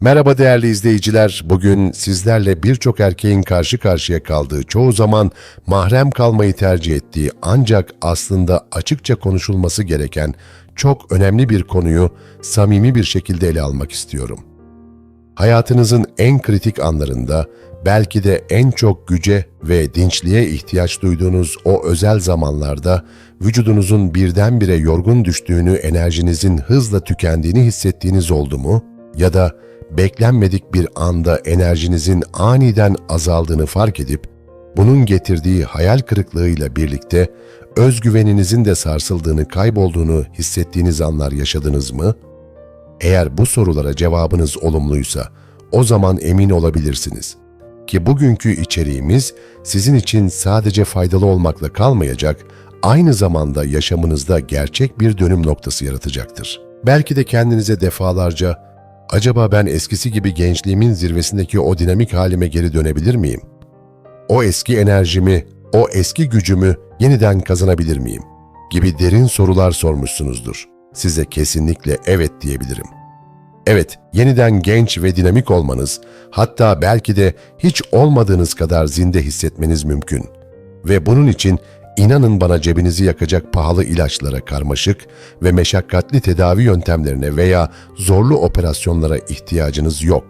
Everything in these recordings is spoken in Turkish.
Merhaba değerli izleyiciler. Bugün sizlerle birçok erkeğin karşı karşıya kaldığı, çoğu zaman mahrem kalmayı tercih ettiği ancak aslında açıkça konuşulması gereken çok önemli bir konuyu samimi bir şekilde ele almak istiyorum. Hayatınızın en kritik anlarında belki de en çok güce ve dinçliğe ihtiyaç duyduğunuz o özel zamanlarda vücudunuzun birdenbire yorgun düştüğünü, enerjinizin hızla tükendiğini hissettiğiniz oldu mu? Ya da beklenmedik bir anda enerjinizin aniden azaldığını fark edip bunun getirdiği hayal kırıklığıyla birlikte özgüveninizin de sarsıldığını, kaybolduğunu hissettiğiniz anlar yaşadınız mı? Eğer bu sorulara cevabınız olumluysa o zaman emin olabilirsiniz ki bugünkü içeriğimiz sizin için sadece faydalı olmakla kalmayacak, aynı zamanda yaşamınızda gerçek bir dönüm noktası yaratacaktır. Belki de kendinize defalarca acaba ben eskisi gibi gençliğimin zirvesindeki o dinamik halime geri dönebilir miyim? O eski enerjimi, o eski gücümü yeniden kazanabilir miyim? gibi derin sorular sormuşsunuzdur. Size kesinlikle evet diyebilirim. Evet, yeniden genç ve dinamik olmanız, hatta belki de hiç olmadığınız kadar zinde hissetmeniz mümkün. Ve bunun için inanın bana cebinizi yakacak pahalı ilaçlara, karmaşık ve meşakkatli tedavi yöntemlerine veya zorlu operasyonlara ihtiyacınız yok.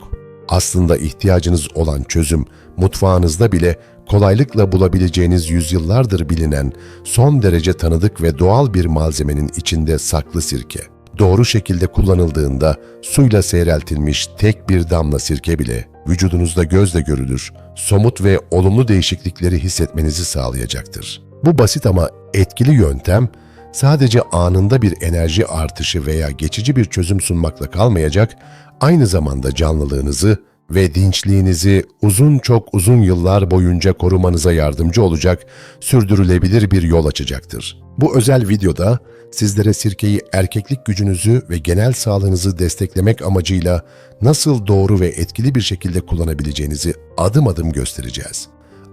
Aslında ihtiyacınız olan çözüm, mutfağınızda bile kolaylıkla bulabileceğiniz yüzyıllardır bilinen, son derece tanıdık ve doğal bir malzemenin içinde saklı sirke. Doğru şekilde kullanıldığında suyla seyreltilmiş tek bir damla sirke bile vücudunuzda gözle görülür, somut ve olumlu değişiklikleri hissetmenizi sağlayacaktır. Bu basit ama etkili yöntem sadece anında bir enerji artışı veya geçici bir çözüm sunmakla kalmayacak, aynı zamanda canlılığınızı ve dinçliğinizi uzun çok uzun yıllar boyunca korumanıza yardımcı olacak sürdürülebilir bir yol açacaktır. Bu özel videoda sizlere sirkeyi erkeklik gücünüzü ve genel sağlığınızı desteklemek amacıyla nasıl doğru ve etkili bir şekilde kullanabileceğinizi adım adım göstereceğiz.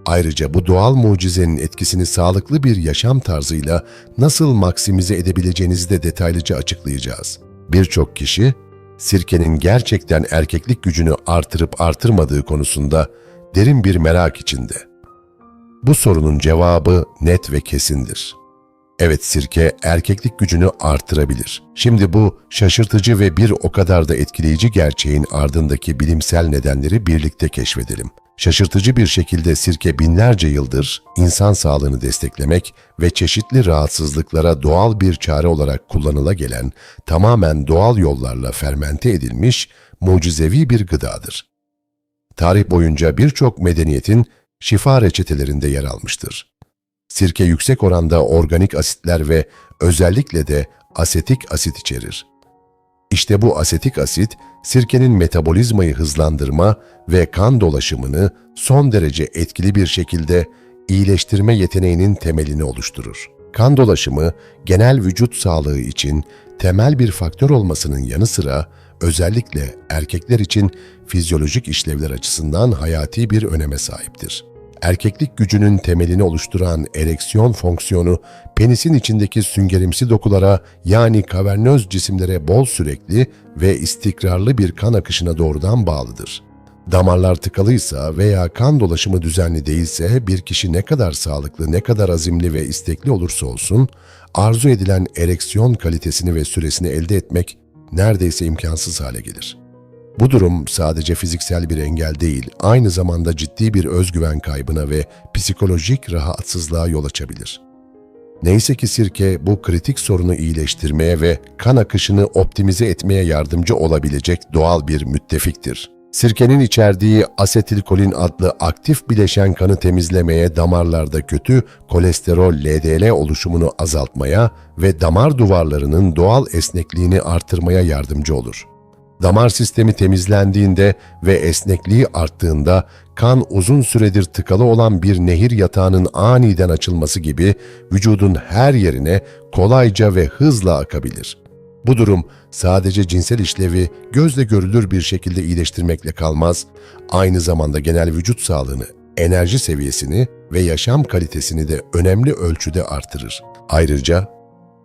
Ayrıca bu doğal mucizenin etkisini sağlıklı bir yaşam tarzıyla nasıl maksimize edebileceğinizi de detaylıca açıklayacağız. Birçok kişi sirkenin gerçekten erkeklik gücünü artırıp artırmadığı konusunda derin bir merak içinde. Bu sorunun cevabı net ve kesindir. Evet sirke erkeklik gücünü artırabilir. Şimdi bu şaşırtıcı ve bir o kadar da etkileyici gerçeğin ardındaki bilimsel nedenleri birlikte keşfedelim. Şaşırtıcı bir şekilde sirke binlerce yıldır insan sağlığını desteklemek ve çeşitli rahatsızlıklara doğal bir çare olarak kullanıla gelen, tamamen doğal yollarla fermente edilmiş mucizevi bir gıdadır. Tarih boyunca birçok medeniyetin şifa reçetelerinde yer almıştır. Sirke yüksek oranda organik asitler ve özellikle de asetik asit içerir. İşte bu asetik asit, sirkenin metabolizmayı hızlandırma ve kan dolaşımını son derece etkili bir şekilde iyileştirme yeteneğinin temelini oluşturur. Kan dolaşımı, genel vücut sağlığı için temel bir faktör olmasının yanı sıra özellikle erkekler için fizyolojik işlevler açısından hayati bir öneme sahiptir erkeklik gücünün temelini oluşturan ereksiyon fonksiyonu penisin içindeki süngerimsi dokulara yani kavernöz cisimlere bol sürekli ve istikrarlı bir kan akışına doğrudan bağlıdır. Damarlar tıkalıysa veya kan dolaşımı düzenli değilse bir kişi ne kadar sağlıklı, ne kadar azimli ve istekli olursa olsun arzu edilen ereksiyon kalitesini ve süresini elde etmek neredeyse imkansız hale gelir.'' Bu durum sadece fiziksel bir engel değil, aynı zamanda ciddi bir özgüven kaybına ve psikolojik rahatsızlığa yol açabilir. Neyse ki sirke bu kritik sorunu iyileştirmeye ve kan akışını optimize etmeye yardımcı olabilecek doğal bir müttefiktir. Sirkenin içerdiği asetilkolin adlı aktif bileşen kanı temizlemeye, damarlarda kötü kolesterol LDL oluşumunu azaltmaya ve damar duvarlarının doğal esnekliğini artırmaya yardımcı olur. Damar sistemi temizlendiğinde ve esnekliği arttığında kan uzun süredir tıkalı olan bir nehir yatağının aniden açılması gibi vücudun her yerine kolayca ve hızla akabilir. Bu durum sadece cinsel işlevi gözle görülür bir şekilde iyileştirmekle kalmaz, aynı zamanda genel vücut sağlığını, enerji seviyesini ve yaşam kalitesini de önemli ölçüde artırır. Ayrıca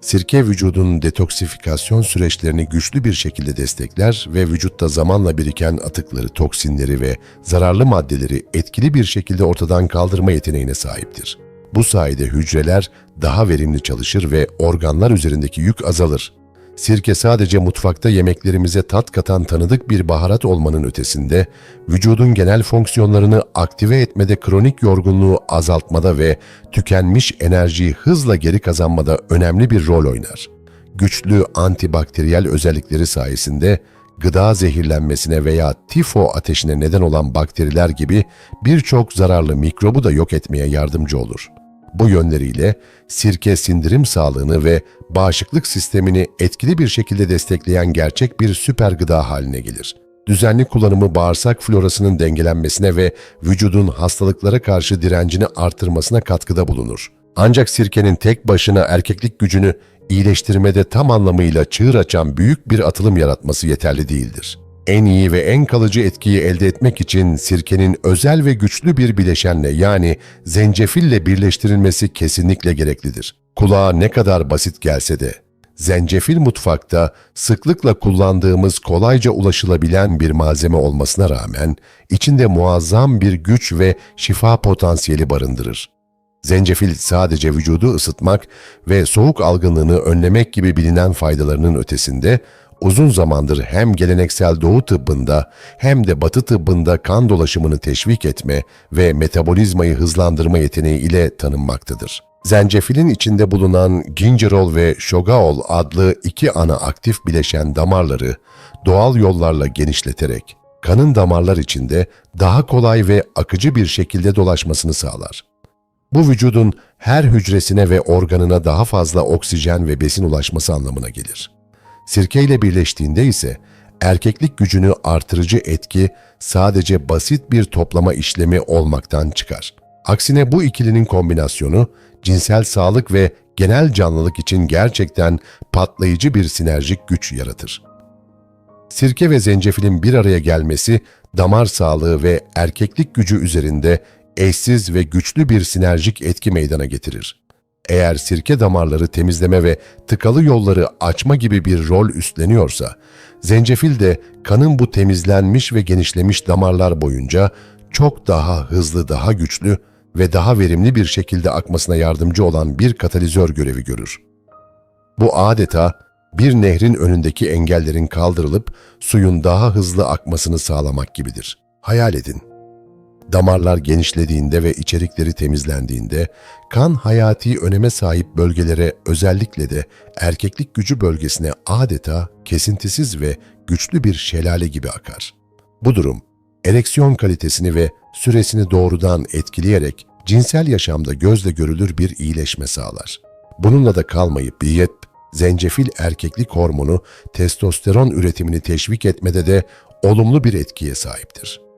Sirke vücudun detoksifikasyon süreçlerini güçlü bir şekilde destekler ve vücutta zamanla biriken atıkları, toksinleri ve zararlı maddeleri etkili bir şekilde ortadan kaldırma yeteneğine sahiptir. Bu sayede hücreler daha verimli çalışır ve organlar üzerindeki yük azalır. Sirke sadece mutfakta yemeklerimize tat katan tanıdık bir baharat olmanın ötesinde, vücudun genel fonksiyonlarını aktive etmede kronik yorgunluğu azaltmada ve tükenmiş enerjiyi hızla geri kazanmada önemli bir rol oynar. Güçlü antibakteriyel özellikleri sayesinde gıda zehirlenmesine veya tifo ateşine neden olan bakteriler gibi birçok zararlı mikrobu da yok etmeye yardımcı olur. Bu yönleriyle sirke sindirim sağlığını ve bağışıklık sistemini etkili bir şekilde destekleyen gerçek bir süper gıda haline gelir. Düzenli kullanımı bağırsak florasının dengelenmesine ve vücudun hastalıklara karşı direncini artırmasına katkıda bulunur. Ancak sirkenin tek başına erkeklik gücünü iyileştirmede tam anlamıyla çığır açan büyük bir atılım yaratması yeterli değildir. En iyi ve en kalıcı etkiyi elde etmek için sirkenin özel ve güçlü bir bileşenle yani zencefille birleştirilmesi kesinlikle gereklidir. Kulağa ne kadar basit gelse de, zencefil mutfakta sıklıkla kullandığımız kolayca ulaşılabilen bir malzeme olmasına rağmen içinde muazzam bir güç ve şifa potansiyeli barındırır. Zencefil sadece vücudu ısıtmak ve soğuk algınlığını önlemek gibi bilinen faydalarının ötesinde uzun zamandır hem geleneksel doğu tıbbında hem de batı tıbbında kan dolaşımını teşvik etme ve metabolizmayı hızlandırma yeteneği ile tanınmaktadır. Zencefilin içinde bulunan gingerol ve shogaol adlı iki ana aktif bileşen damarları doğal yollarla genişleterek kanın damarlar içinde daha kolay ve akıcı bir şekilde dolaşmasını sağlar. Bu vücudun her hücresine ve organına daha fazla oksijen ve besin ulaşması anlamına gelir. Sirke ile birleştiğinde ise erkeklik gücünü artırıcı etki sadece basit bir toplama işlemi olmaktan çıkar. Aksine bu ikilinin kombinasyonu cinsel sağlık ve genel canlılık için gerçekten patlayıcı bir sinerjik güç yaratır. Sirke ve zencefilin bir araya gelmesi damar sağlığı ve erkeklik gücü üzerinde eşsiz ve güçlü bir sinerjik etki meydana getirir. Eğer sirke damarları temizleme ve tıkalı yolları açma gibi bir rol üstleniyorsa, zencefil de kanın bu temizlenmiş ve genişlemiş damarlar boyunca çok daha hızlı, daha güçlü ve daha verimli bir şekilde akmasına yardımcı olan bir katalizör görevi görür. Bu adeta bir nehrin önündeki engellerin kaldırılıp suyun daha hızlı akmasını sağlamak gibidir. Hayal edin. Damarlar genişlediğinde ve içerikleri temizlendiğinde kan hayati öneme sahip bölgelere özellikle de erkeklik gücü bölgesine adeta kesintisiz ve güçlü bir şelale gibi akar. Bu durum ereksiyon kalitesini ve süresini doğrudan etkileyerek cinsel yaşamda gözle görülür bir iyileşme sağlar. Bununla da kalmayıp diyet, zencefil erkeklik hormonu testosteron üretimini teşvik etmede de olumlu bir etkiye sahiptir.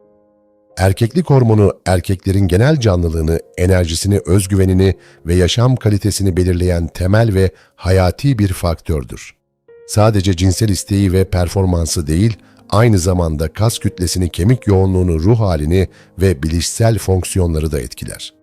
Erkeklik hormonu erkeklerin genel canlılığını, enerjisini, özgüvenini ve yaşam kalitesini belirleyen temel ve hayati bir faktördür. Sadece cinsel isteği ve performansı değil, aynı zamanda kas kütlesini, kemik yoğunluğunu, ruh halini ve bilişsel fonksiyonları da etkiler.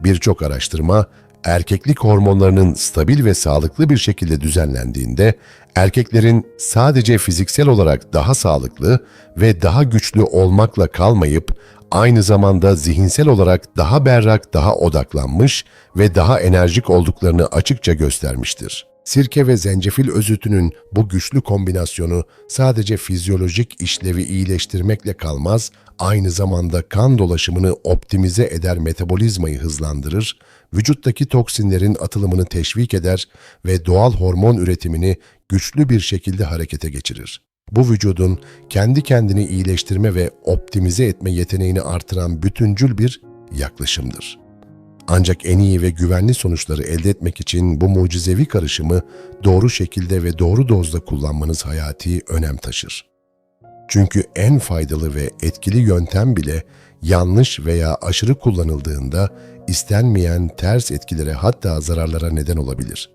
Birçok araştırma, erkeklik hormonlarının stabil ve sağlıklı bir şekilde düzenlendiğinde, erkeklerin sadece fiziksel olarak daha sağlıklı ve daha güçlü olmakla kalmayıp, aynı zamanda zihinsel olarak daha berrak, daha odaklanmış ve daha enerjik olduklarını açıkça göstermiştir. Sirke ve zencefil özütünün bu güçlü kombinasyonu sadece fizyolojik işlevi iyileştirmekle kalmaz, aynı zamanda kan dolaşımını optimize eder metabolizmayı hızlandırır, vücuttaki toksinlerin atılımını teşvik eder ve doğal hormon üretimini güçlü bir şekilde harekete geçirir. Bu vücudun kendi kendini iyileştirme ve optimize etme yeteneğini artıran bütüncül bir yaklaşımdır. Ancak en iyi ve güvenli sonuçları elde etmek için bu mucizevi karışımı doğru şekilde ve doğru dozda kullanmanız hayati önem taşır. Çünkü en faydalı ve etkili yöntem bile yanlış veya aşırı kullanıldığında istenmeyen ters etkilere hatta zararlara neden olabilir.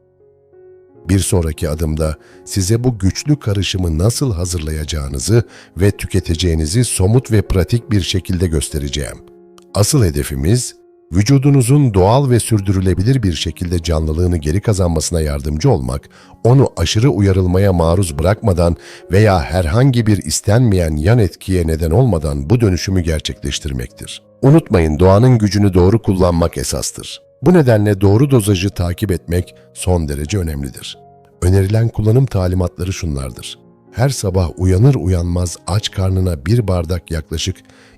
Bir sonraki adımda size bu güçlü karışımı nasıl hazırlayacağınızı ve tüketeceğinizi somut ve pratik bir şekilde göstereceğim. Asıl hedefimiz Vücudunuzun doğal ve sürdürülebilir bir şekilde canlılığını geri kazanmasına yardımcı olmak, onu aşırı uyarılmaya maruz bırakmadan veya herhangi bir istenmeyen yan etkiye neden olmadan bu dönüşümü gerçekleştirmektir. Unutmayın doğanın gücünü doğru kullanmak esastır. Bu nedenle doğru dozajı takip etmek son derece önemlidir. Önerilen kullanım talimatları şunlardır. Her sabah uyanır uyanmaz aç karnına bir bardak yaklaşık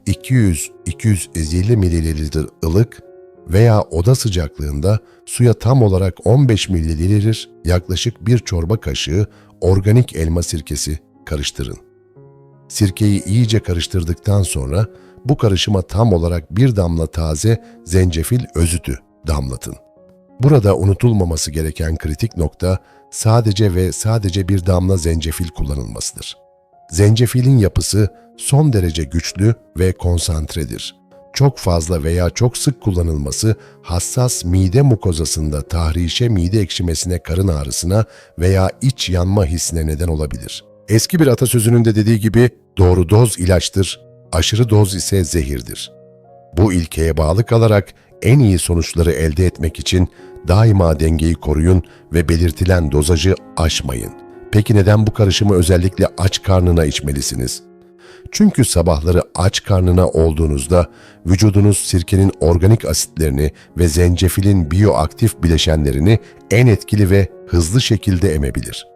200-250 mililitre ılık veya oda sıcaklığında suya tam olarak 15 mililitre yaklaşık bir çorba kaşığı organik elma sirkesi karıştırın. Sirkeyi iyice karıştırdıktan sonra bu karışıma tam olarak bir damla taze zencefil özütü damlatın. Burada unutulmaması gereken kritik nokta sadece ve sadece bir damla zencefil kullanılmasıdır. Zencefilin yapısı son derece güçlü ve konsantredir. Çok fazla veya çok sık kullanılması hassas mide mukozasında tahrişe, mide ekşimesine, karın ağrısına veya iç yanma hissine neden olabilir. Eski bir atasözünün de dediği gibi doğru doz ilaçtır, aşırı doz ise zehirdir. Bu ilkeye bağlı kalarak en iyi sonuçları elde etmek için daima dengeyi koruyun ve belirtilen dozajı aşmayın. Peki neden bu karışımı özellikle aç karnına içmelisiniz? Çünkü sabahları aç karnına olduğunuzda vücudunuz sirkenin organik asitlerini ve zencefilin biyoaktif bileşenlerini en etkili ve hızlı şekilde emebilir.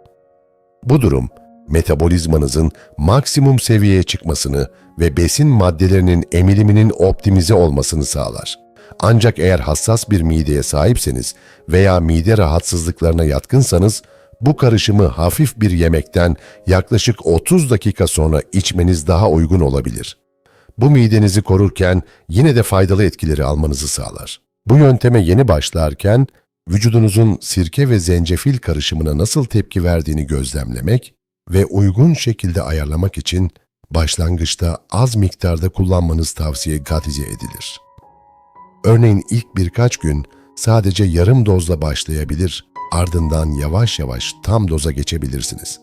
Bu durum metabolizmanızın maksimum seviyeye çıkmasını ve besin maddelerinin emiliminin optimize olmasını sağlar. Ancak eğer hassas bir mideye sahipseniz veya mide rahatsızlıklarına yatkınsanız bu karışımı hafif bir yemekten yaklaşık 30 dakika sonra içmeniz daha uygun olabilir. Bu midenizi korurken yine de faydalı etkileri almanızı sağlar. Bu yönteme yeni başlarken vücudunuzun sirke ve zencefil karışımına nasıl tepki verdiğini gözlemlemek ve uygun şekilde ayarlamak için başlangıçta az miktarda kullanmanız tavsiye katize edilir. Örneğin ilk birkaç gün sadece yarım dozla başlayabilir, ardından yavaş yavaş tam doza geçebilirsiniz.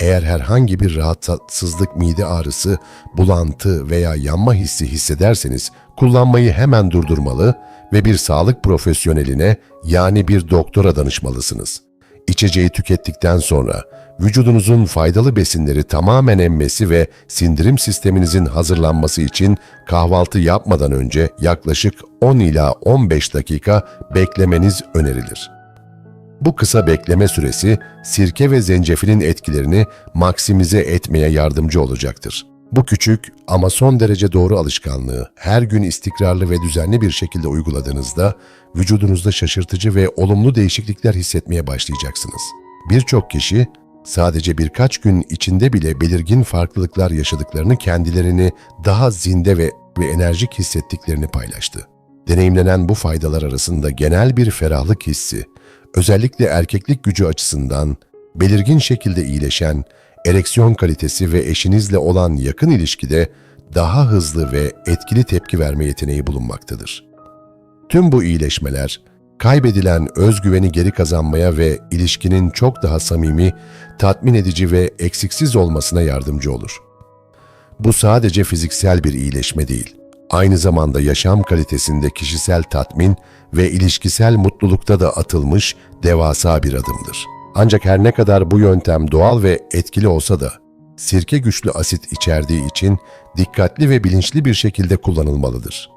Eğer herhangi bir rahatsızlık, mide ağrısı, bulantı veya yanma hissi hissederseniz kullanmayı hemen durdurmalı ve bir sağlık profesyoneline yani bir doktora danışmalısınız. İçeceği tükettikten sonra vücudunuzun faydalı besinleri tamamen emmesi ve sindirim sisteminizin hazırlanması için kahvaltı yapmadan önce yaklaşık 10 ila 15 dakika beklemeniz önerilir. Bu kısa bekleme süresi sirke ve zencefilin etkilerini maksimize etmeye yardımcı olacaktır. Bu küçük ama son derece doğru alışkanlığı her gün istikrarlı ve düzenli bir şekilde uyguladığınızda vücudunuzda şaşırtıcı ve olumlu değişiklikler hissetmeye başlayacaksınız. Birçok kişi sadece birkaç gün içinde bile belirgin farklılıklar yaşadıklarını kendilerini daha zinde ve, ve enerjik hissettiklerini paylaştı. Deneyimlenen bu faydalar arasında genel bir ferahlık hissi, özellikle erkeklik gücü açısından belirgin şekilde iyileşen, ereksiyon kalitesi ve eşinizle olan yakın ilişkide daha hızlı ve etkili tepki verme yeteneği bulunmaktadır. Tüm bu iyileşmeler, kaybedilen özgüveni geri kazanmaya ve ilişkinin çok daha samimi, tatmin edici ve eksiksiz olmasına yardımcı olur. Bu sadece fiziksel bir iyileşme değil, aynı zamanda yaşam kalitesinde kişisel tatmin ve ilişkisel mutlulukta da atılmış devasa bir adımdır. Ancak her ne kadar bu yöntem doğal ve etkili olsa da, sirke güçlü asit içerdiği için dikkatli ve bilinçli bir şekilde kullanılmalıdır.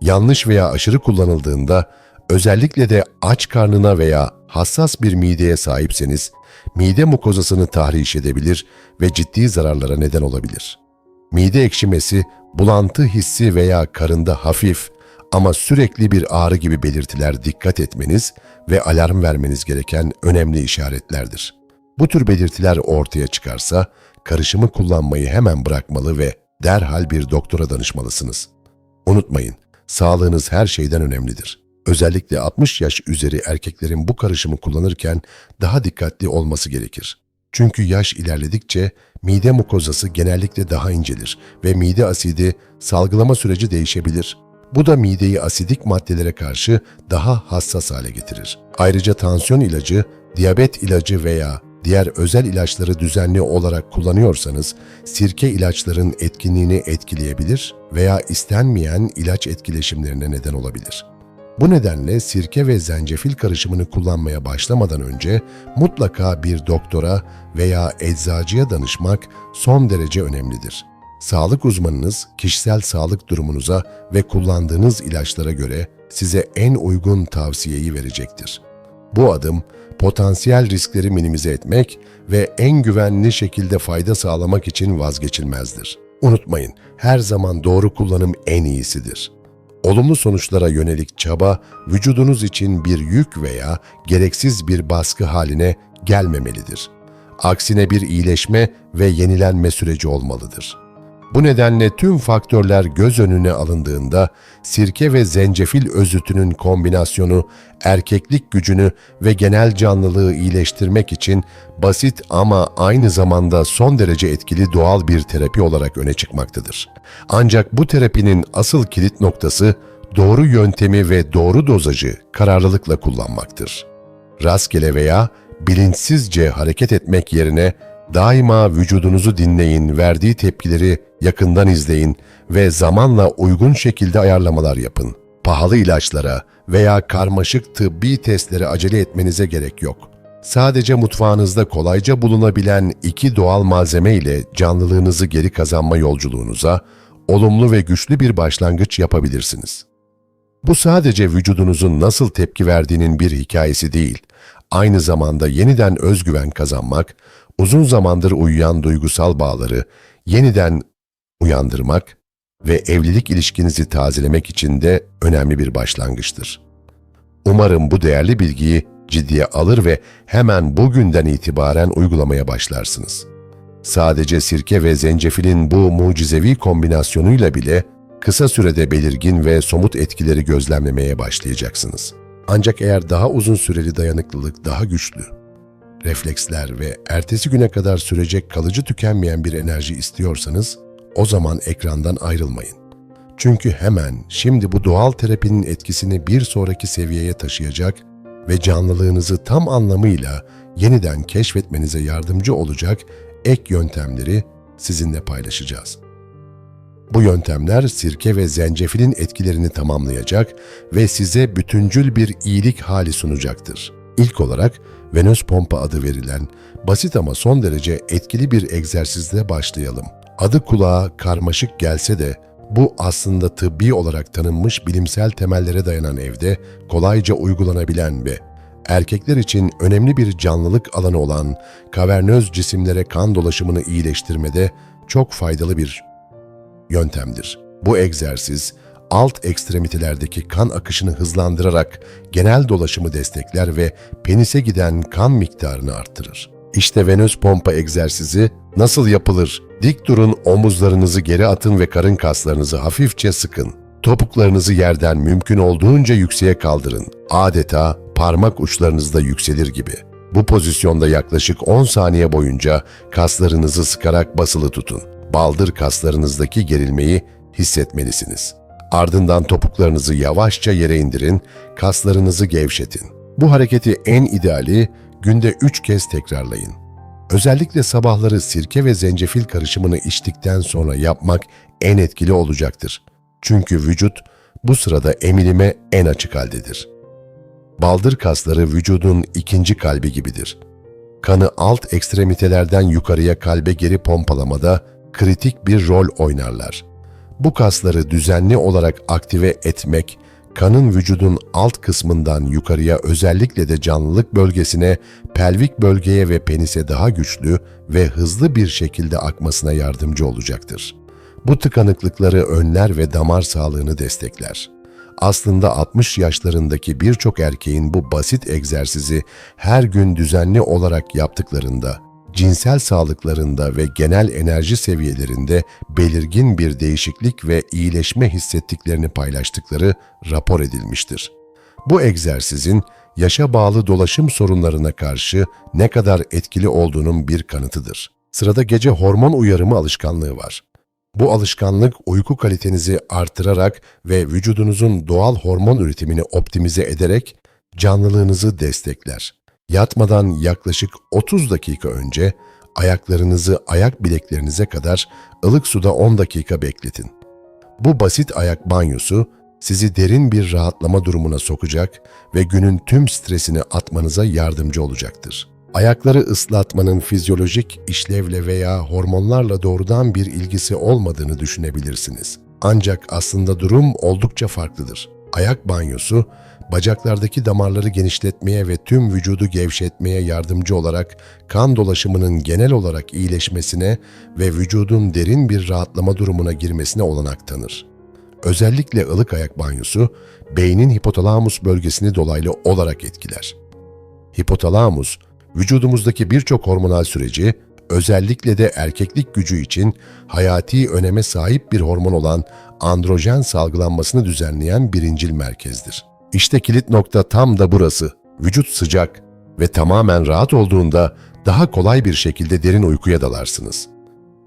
Yanlış veya aşırı kullanıldığında, özellikle de aç karnına veya hassas bir mideye sahipseniz, mide mukozasını tahriş edebilir ve ciddi zararlara neden olabilir. Mide ekşimesi, bulantı hissi veya karında hafif ama sürekli bir ağrı gibi belirtiler dikkat etmeniz ve alarm vermeniz gereken önemli işaretlerdir. Bu tür belirtiler ortaya çıkarsa karışımı kullanmayı hemen bırakmalı ve derhal bir doktora danışmalısınız. Unutmayın, sağlığınız her şeyden önemlidir. Özellikle 60 yaş üzeri erkeklerin bu karışımı kullanırken daha dikkatli olması gerekir. Çünkü yaş ilerledikçe mide mukozası genellikle daha incelir ve mide asidi salgılama süreci değişebilir. Bu da mideyi asidik maddelere karşı daha hassas hale getirir. Ayrıca tansiyon ilacı, diyabet ilacı veya diğer özel ilaçları düzenli olarak kullanıyorsanız sirke ilaçların etkinliğini etkileyebilir veya istenmeyen ilaç etkileşimlerine neden olabilir. Bu nedenle sirke ve zencefil karışımını kullanmaya başlamadan önce mutlaka bir doktora veya eczacıya danışmak son derece önemlidir. Sağlık uzmanınız kişisel sağlık durumunuza ve kullandığınız ilaçlara göre size en uygun tavsiyeyi verecektir. Bu adım potansiyel riskleri minimize etmek ve en güvenli şekilde fayda sağlamak için vazgeçilmezdir. Unutmayın, her zaman doğru kullanım en iyisidir. Olumlu sonuçlara yönelik çaba vücudunuz için bir yük veya gereksiz bir baskı haline gelmemelidir. Aksine bir iyileşme ve yenilenme süreci olmalıdır. Bu nedenle tüm faktörler göz önüne alındığında sirke ve zencefil özütünün kombinasyonu erkeklik gücünü ve genel canlılığı iyileştirmek için basit ama aynı zamanda son derece etkili doğal bir terapi olarak öne çıkmaktadır. Ancak bu terapinin asıl kilit noktası doğru yöntemi ve doğru dozajı kararlılıkla kullanmaktır. Rastgele veya bilinçsizce hareket etmek yerine daima vücudunuzu dinleyin, verdiği tepkileri yakından izleyin ve zamanla uygun şekilde ayarlamalar yapın. Pahalı ilaçlara veya karmaşık tıbbi testlere acele etmenize gerek yok. Sadece mutfağınızda kolayca bulunabilen iki doğal malzeme ile canlılığınızı geri kazanma yolculuğunuza olumlu ve güçlü bir başlangıç yapabilirsiniz. Bu sadece vücudunuzun nasıl tepki verdiğinin bir hikayesi değil, aynı zamanda yeniden özgüven kazanmak, uzun zamandır uyuyan duygusal bağları yeniden uyandırmak ve evlilik ilişkinizi tazelemek için de önemli bir başlangıçtır. Umarım bu değerli bilgiyi ciddiye alır ve hemen bugünden itibaren uygulamaya başlarsınız. Sadece sirke ve zencefilin bu mucizevi kombinasyonuyla bile kısa sürede belirgin ve somut etkileri gözlemlemeye başlayacaksınız. Ancak eğer daha uzun süreli dayanıklılık daha güçlü, refleksler ve ertesi güne kadar sürecek kalıcı tükenmeyen bir enerji istiyorsanız, o zaman ekrandan ayrılmayın. Çünkü hemen şimdi bu doğal terapinin etkisini bir sonraki seviyeye taşıyacak ve canlılığınızı tam anlamıyla yeniden keşfetmenize yardımcı olacak ek yöntemleri sizinle paylaşacağız. Bu yöntemler sirke ve zencefilin etkilerini tamamlayacak ve size bütüncül bir iyilik hali sunacaktır. İlk olarak venöz pompa adı verilen basit ama son derece etkili bir egzersizle başlayalım. Adı kulağa karmaşık gelse de bu aslında tıbbi olarak tanınmış bilimsel temellere dayanan evde kolayca uygulanabilen ve erkekler için önemli bir canlılık alanı olan kavernöz cisimlere kan dolaşımını iyileştirmede çok faydalı bir yöntemdir. Bu egzersiz alt ekstremitelerdeki kan akışını hızlandırarak genel dolaşımı destekler ve penise giden kan miktarını arttırır. İşte venöz pompa egzersizi nasıl yapılır? Dik durun, omuzlarınızı geri atın ve karın kaslarınızı hafifçe sıkın. Topuklarınızı yerden mümkün olduğunca yükseğe kaldırın. Adeta parmak uçlarınızda yükselir gibi. Bu pozisyonda yaklaşık 10 saniye boyunca kaslarınızı sıkarak basılı tutun. Baldır kaslarınızdaki gerilmeyi hissetmelisiniz. Ardından topuklarınızı yavaşça yere indirin, kaslarınızı gevşetin. Bu hareketi en ideali günde 3 kez tekrarlayın. Özellikle sabahları sirke ve zencefil karışımını içtikten sonra yapmak en etkili olacaktır. Çünkü vücut bu sırada emilime en açık haldedir. Baldır kasları vücudun ikinci kalbi gibidir. Kanı alt ekstremitelerden yukarıya kalbe geri pompalamada kritik bir rol oynarlar. Bu kasları düzenli olarak aktive etmek, kanın vücudun alt kısmından yukarıya özellikle de canlılık bölgesine, pelvik bölgeye ve penise daha güçlü ve hızlı bir şekilde akmasına yardımcı olacaktır. Bu tıkanıklıkları önler ve damar sağlığını destekler. Aslında 60 yaşlarındaki birçok erkeğin bu basit egzersizi her gün düzenli olarak yaptıklarında cinsel sağlıklarında ve genel enerji seviyelerinde belirgin bir değişiklik ve iyileşme hissettiklerini paylaştıkları rapor edilmiştir. Bu egzersizin yaşa bağlı dolaşım sorunlarına karşı ne kadar etkili olduğunun bir kanıtıdır. Sırada gece hormon uyarımı alışkanlığı var. Bu alışkanlık uyku kalitenizi artırarak ve vücudunuzun doğal hormon üretimini optimize ederek canlılığınızı destekler. Yatmadan yaklaşık 30 dakika önce ayaklarınızı ayak bileklerinize kadar ılık suda 10 dakika bekletin. Bu basit ayak banyosu sizi derin bir rahatlama durumuna sokacak ve günün tüm stresini atmanıza yardımcı olacaktır. Ayakları ıslatmanın fizyolojik işlevle veya hormonlarla doğrudan bir ilgisi olmadığını düşünebilirsiniz. Ancak aslında durum oldukça farklıdır. Ayak banyosu, bacaklardaki damarları genişletmeye ve tüm vücudu gevşetmeye yardımcı olarak kan dolaşımının genel olarak iyileşmesine ve vücudun derin bir rahatlama durumuna girmesine olanak tanır. Özellikle ılık ayak banyosu, beynin hipotalamus bölgesini dolaylı olarak etkiler. Hipotalamus, vücudumuzdaki birçok hormonal süreci, özellikle de erkeklik gücü için hayati öneme sahip bir hormon olan androjen salgılanmasını düzenleyen birincil merkezdir. İşte kilit nokta tam da burası. Vücut sıcak ve tamamen rahat olduğunda daha kolay bir şekilde derin uykuya dalarsınız.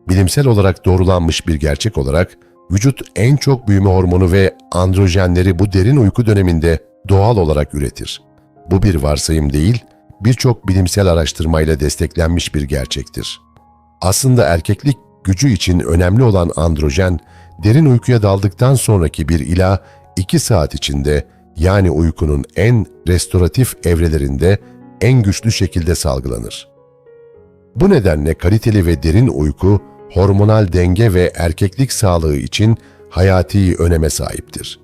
Bilimsel olarak doğrulanmış bir gerçek olarak vücut en çok büyüme hormonu ve androjenleri bu derin uyku döneminde doğal olarak üretir. Bu bir varsayım değil, birçok bilimsel araştırmayla desteklenmiş bir gerçektir. Aslında erkeklik gücü için önemli olan androjen, derin uykuya daldıktan sonraki bir ila 2 saat içinde yani uykunun en restoratif evrelerinde en güçlü şekilde salgılanır. Bu nedenle kaliteli ve derin uyku, hormonal denge ve erkeklik sağlığı için hayati öneme sahiptir.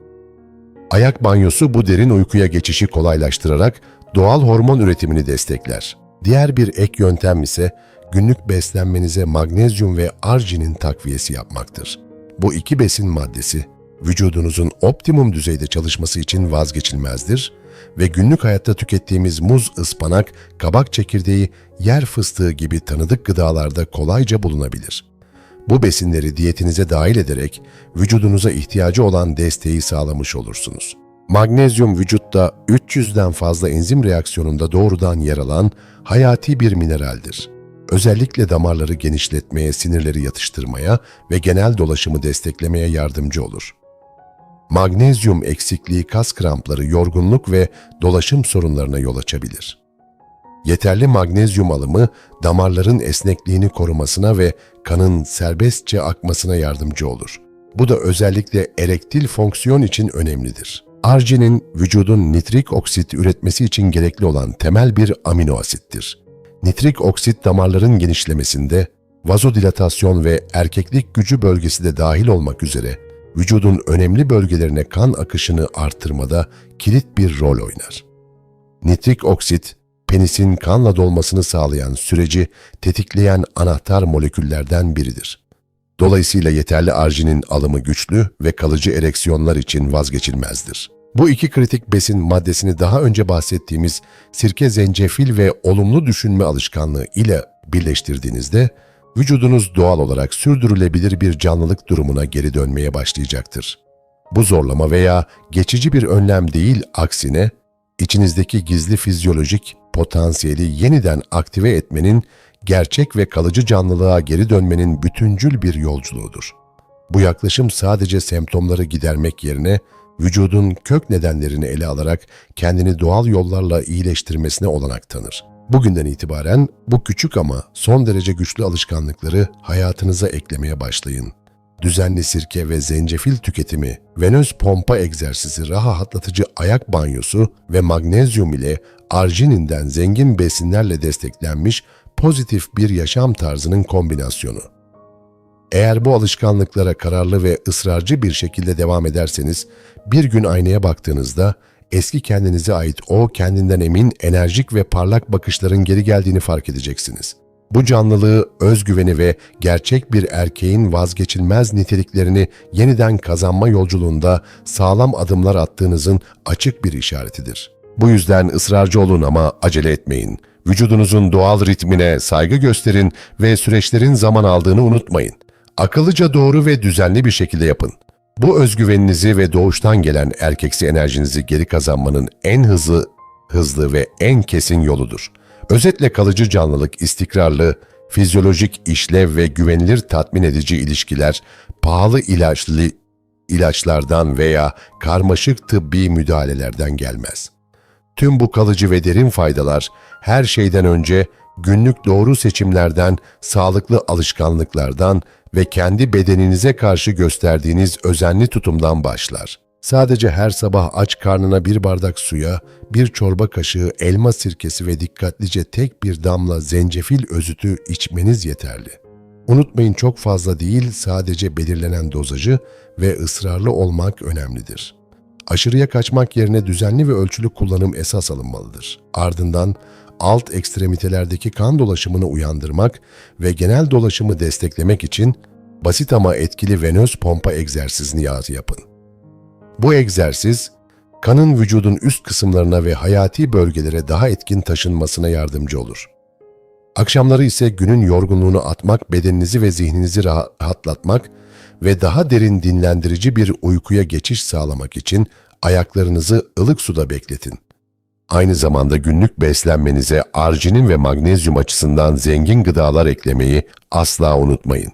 Ayak banyosu bu derin uykuya geçişi kolaylaştırarak doğal hormon üretimini destekler. Diğer bir ek yöntem ise günlük beslenmenize magnezyum ve arginin takviyesi yapmaktır. Bu iki besin maddesi vücudunuzun optimum düzeyde çalışması için vazgeçilmezdir ve günlük hayatta tükettiğimiz muz, ıspanak, kabak çekirdeği, yer fıstığı gibi tanıdık gıdalarda kolayca bulunabilir. Bu besinleri diyetinize dahil ederek vücudunuza ihtiyacı olan desteği sağlamış olursunuz. Magnezyum vücutta 300'den fazla enzim reaksiyonunda doğrudan yer alan hayati bir mineraldir. Özellikle damarları genişletmeye, sinirleri yatıştırmaya ve genel dolaşımı desteklemeye yardımcı olur. Magnezyum eksikliği kas krampları, yorgunluk ve dolaşım sorunlarına yol açabilir. Yeterli magnezyum alımı damarların esnekliğini korumasına ve kanın serbestçe akmasına yardımcı olur. Bu da özellikle erektil fonksiyon için önemlidir. Arginin vücudun nitrik oksit üretmesi için gerekli olan temel bir amino asittir. Nitrik oksit damarların genişlemesinde, vazodilatasyon ve erkeklik gücü bölgesi de dahil olmak üzere vücudun önemli bölgelerine kan akışını artırmada kilit bir rol oynar. Nitrik oksit, penisin kanla dolmasını sağlayan süreci tetikleyen anahtar moleküllerden biridir. Dolayısıyla yeterli arginin alımı güçlü ve kalıcı ereksiyonlar için vazgeçilmezdir. Bu iki kritik besin maddesini daha önce bahsettiğimiz sirke, zencefil ve olumlu düşünme alışkanlığı ile birleştirdiğinizde vücudunuz doğal olarak sürdürülebilir bir canlılık durumuna geri dönmeye başlayacaktır. Bu zorlama veya geçici bir önlem değil, aksine içinizdeki gizli fizyolojik potansiyeli yeniden aktive etmenin, gerçek ve kalıcı canlılığa geri dönmenin bütüncül bir yolculuğudur. Bu yaklaşım sadece semptomları gidermek yerine vücudun kök nedenlerini ele alarak kendini doğal yollarla iyileştirmesine olanak tanır. Bugünden itibaren bu küçük ama son derece güçlü alışkanlıkları hayatınıza eklemeye başlayın. Düzenli sirke ve zencefil tüketimi, venöz pompa egzersizi, rahatlatıcı ayak banyosu ve magnezyum ile argininden zengin besinlerle desteklenmiş pozitif bir yaşam tarzının kombinasyonu. Eğer bu alışkanlıklara kararlı ve ısrarcı bir şekilde devam ederseniz, bir gün aynaya baktığınızda eski kendinize ait o kendinden emin, enerjik ve parlak bakışların geri geldiğini fark edeceksiniz. Bu canlılığı, özgüveni ve gerçek bir erkeğin vazgeçilmez niteliklerini yeniden kazanma yolculuğunda sağlam adımlar attığınızın açık bir işaretidir. Bu yüzden ısrarcı olun ama acele etmeyin. Vücudunuzun doğal ritmine saygı gösterin ve süreçlerin zaman aldığını unutmayın. Akıllıca doğru ve düzenli bir şekilde yapın. Bu özgüveninizi ve doğuştan gelen erkeksi enerjinizi geri kazanmanın en hızlı, hızlı ve en kesin yoludur. Özetle kalıcı canlılık, istikrarlı, fizyolojik işlev ve güvenilir tatmin edici ilişkiler, pahalı ilaçlı ilaçlardan veya karmaşık tıbbi müdahalelerden gelmez. Tüm bu kalıcı ve derin faydalar her şeyden önce günlük doğru seçimlerden, sağlıklı alışkanlıklardan ve kendi bedeninize karşı gösterdiğiniz özenli tutumdan başlar. Sadece her sabah aç karnına bir bardak suya, bir çorba kaşığı elma sirkesi ve dikkatlice tek bir damla zencefil özütü içmeniz yeterli. Unutmayın çok fazla değil, sadece belirlenen dozajı ve ısrarlı olmak önemlidir. Aşırıya kaçmak yerine düzenli ve ölçülü kullanım esas alınmalıdır. Ardından alt ekstremitelerdeki kan dolaşımını uyandırmak ve genel dolaşımı desteklemek için basit ama etkili venöz pompa egzersizini yapın. Bu egzersiz, kanın vücudun üst kısımlarına ve hayati bölgelere daha etkin taşınmasına yardımcı olur. Akşamları ise günün yorgunluğunu atmak, bedeninizi ve zihninizi rahatlatmak ve daha derin dinlendirici bir uykuya geçiş sağlamak için ayaklarınızı ılık suda bekletin. Aynı zamanda günlük beslenmenize arginin ve magnezyum açısından zengin gıdalar eklemeyi asla unutmayın.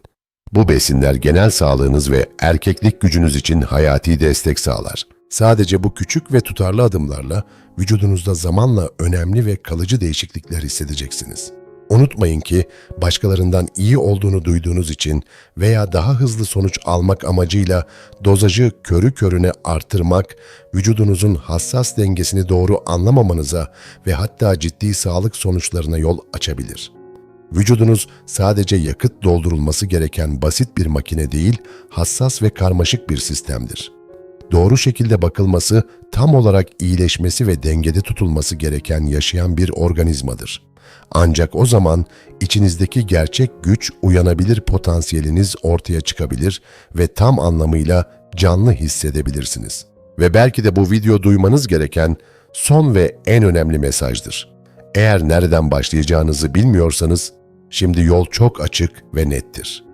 Bu besinler genel sağlığınız ve erkeklik gücünüz için hayati destek sağlar. Sadece bu küçük ve tutarlı adımlarla vücudunuzda zamanla önemli ve kalıcı değişiklikler hissedeceksiniz. Unutmayın ki başkalarından iyi olduğunu duyduğunuz için veya daha hızlı sonuç almak amacıyla dozajı körü körüne artırmak, vücudunuzun hassas dengesini doğru anlamamanıza ve hatta ciddi sağlık sonuçlarına yol açabilir. Vücudunuz sadece yakıt doldurulması gereken basit bir makine değil, hassas ve karmaşık bir sistemdir. Doğru şekilde bakılması, tam olarak iyileşmesi ve dengede tutulması gereken yaşayan bir organizmadır. Ancak o zaman içinizdeki gerçek güç, uyanabilir potansiyeliniz ortaya çıkabilir ve tam anlamıyla canlı hissedebilirsiniz. Ve belki de bu video duymanız gereken son ve en önemli mesajdır. Eğer nereden başlayacağınızı bilmiyorsanız, şimdi yol çok açık ve nettir.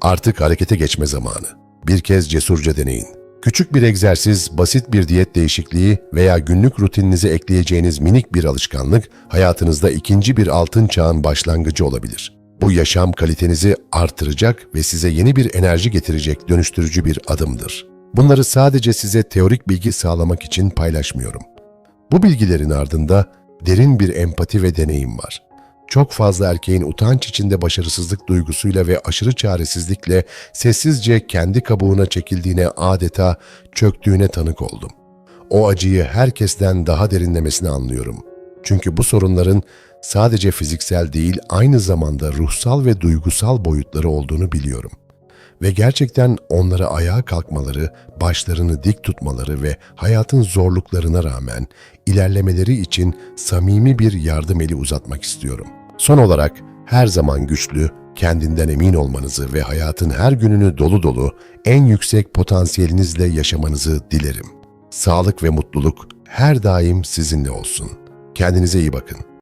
Artık harekete geçme zamanı. Bir kez cesurca deneyin. Küçük bir egzersiz, basit bir diyet değişikliği veya günlük rutininize ekleyeceğiniz minik bir alışkanlık hayatınızda ikinci bir altın çağın başlangıcı olabilir. Bu yaşam kalitenizi artıracak ve size yeni bir enerji getirecek dönüştürücü bir adımdır. Bunları sadece size teorik bilgi sağlamak için paylaşmıyorum. Bu bilgilerin ardında derin bir empati ve deneyim var. Çok fazla erkeğin utanç içinde başarısızlık duygusuyla ve aşırı çaresizlikle sessizce kendi kabuğuna çekildiğine adeta çöktüğüne tanık oldum. O acıyı herkesten daha derinlemesine anlıyorum. Çünkü bu sorunların sadece fiziksel değil aynı zamanda ruhsal ve duygusal boyutları olduğunu biliyorum. Ve gerçekten onlara ayağa kalkmaları, başlarını dik tutmaları ve hayatın zorluklarına rağmen ilerlemeleri için samimi bir yardım eli uzatmak istiyorum. Son olarak her zaman güçlü, kendinden emin olmanızı ve hayatın her gününü dolu dolu en yüksek potansiyelinizle yaşamanızı dilerim. Sağlık ve mutluluk her daim sizinle olsun. Kendinize iyi bakın.